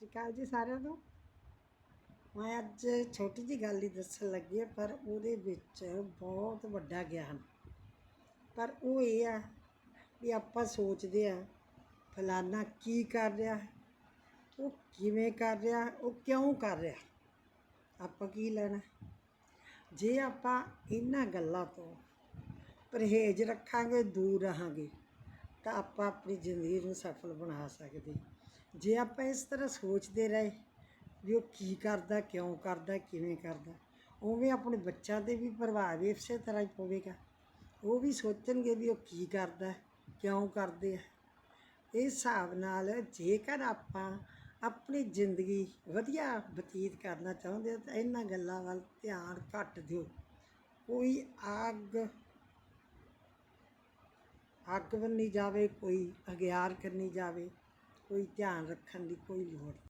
ਸ਼੍ਰੀ ਅਕਾਲ ਜੀ ਸਾਰਿਆਂ ਨੂੰ। ਮੈਂ ਅੱਜ ਛੋਟੀ ਜੀ ਗੱਲ ਹੀ ਦੱਸਣ ਲੱਗੀ ਹਾਂ, ਪਰ ਉਹਦੇ ਵਿੱਚ ਬਹੁਤ ਵੱਡਾ ਗਿਆਨ ਪਰ ਉਹ ਇਹ ਆ ਵੀ ਆਪਾਂ ਸੋਚਦੇ ਆ ਫਲਾਨਾ ਕੀ ਕਰ ਰਿਹਾ, ਉਹ ਕਿਵੇਂ ਕਰ ਰਿਹਾ, ਉਹ ਕਿਉਂ ਕਰ ਰਿਹਾ, ਆਪਾਂ ਕੀ ਲੈਣਾ। ਜੇ ਆਪਾਂ ਇਹਨਾਂ ਗੱਲਾਂ ਤੋਂ ਪਰਹੇਜ਼ ਰੱਖਾਂਗੇ, ਦੂਰ ਰਹਾਂਗੇ, ਤਾਂ ਆਪਾਂ ਆਪਣੀ ਜ਼ਿੰਦਗੀ ਨੂੰ ਸਫਲ ਬਣਾ ਸਕਦੇ ਜੇ ਆਪਾਂ ਇਸ ਤਰ੍ਹਾਂ ਸੋਚਦੇ ਰਹੇ ਵੀ ਉਹ ਕੀ ਕਰਦਾ, ਕਿਉਂ ਕਰਦਾ, ਕਿਵੇਂ ਕਰਦਾ, ਉਵੇਂ ਆਪਣੇ ਬੱਚਿਆਂ ਤੇ ਵੀ ਪ੍ਰਭਾਵ ਇਸੇ ਤਰ੍ਹਾਂ ਹੀ ਪਵੇਗਾ। ਉਹ ਵੀ ਸੋਚਣਗੇ ਵੀ ਉਹ ਕੀ ਕਰਦਾ, ਕਿਉਂ ਕਰਦੇ ਆ। ਇਸ ਹਿਸਾਬ ਨਾਲ ਜੇਕਰ ਆਪਾਂ ਆਪਣੀ ਜ਼ਿੰਦਗੀ ਵਧੀਆ ਬਤੀਤ ਕਰਨਾ ਚਾਹੁੰਦੇ ਹੋ ਤਾਂ ਇਹਨਾਂ ਗੱਲਾਂ ਵੱਲ ਧਿਆਨ ਘੱਟ ਦਿਓ। ਕੋਈ ਅੱਗ ਅੱਗ ਬੰਨੀ ਜਾਵੇ, ਕੋਈ ਅਗਿਆਰ ਕਰਨੀ ਜਾਵੇ ਕੋਈ ਧਿਆਨ ਰੱਖਣ ਦੀ ਕੋਈ ਲੋੜ